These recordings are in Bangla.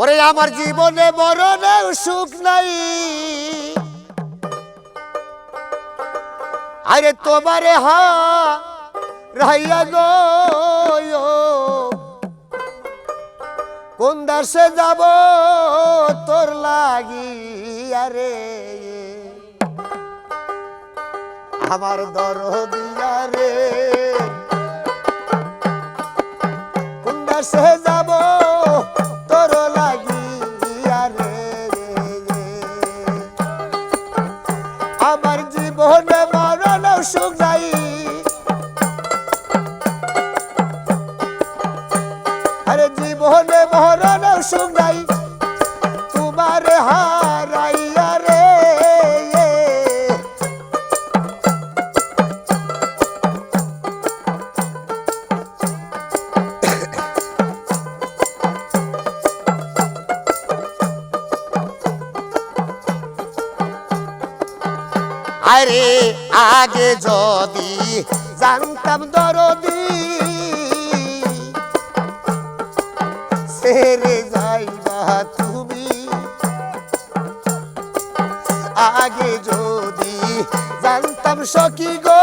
ওরে আমার জীবনে মরণে সুখ নাই। আরে তোমারে হা, রাইয়া গো কোন দেশে যাব তোর লাগি আরে আমার দরদিয়া রে। আমার জীবনে মারানো সুখ নাই। আরে জীবনে মরণ সুখ নাই। তোমার হারাইয়া আরে আগে যদি জানতাম দরদি সেরে যাইবা তুমি। আগে যদি জানতাম সকি গো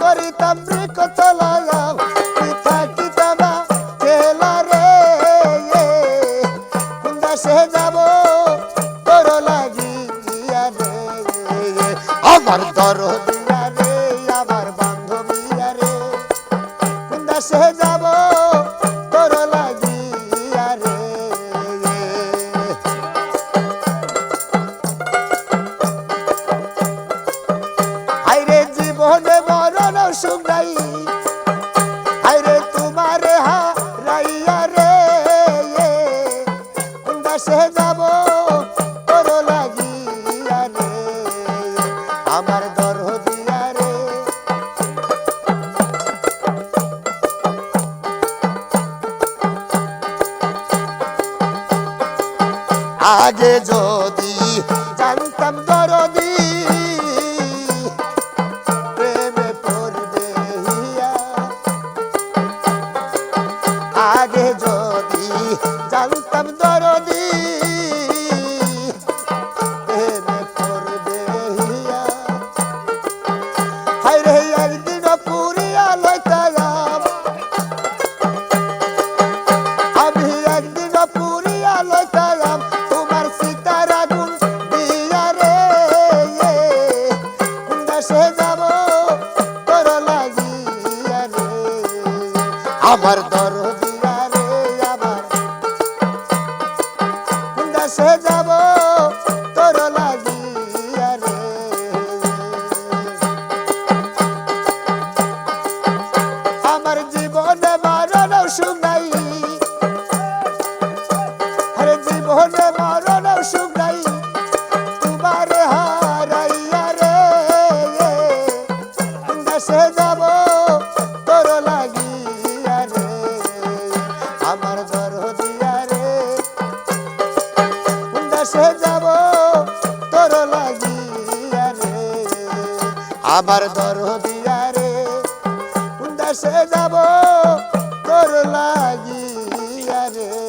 করিতাম কতলাম থাকিতাম খেলা রে? কুন্দাসে যাব? তোর লাগি রে। আমার দর দিয়া রে, আমার বান্ধবী রে। আমার দর দিয়া রে। আগে যদি জানতাম দরদি প্রেমে পড়বে আগে যদি আমার দরদ আমার দরদিয়া রে। কোন যাব তোর লাগিয়া রে।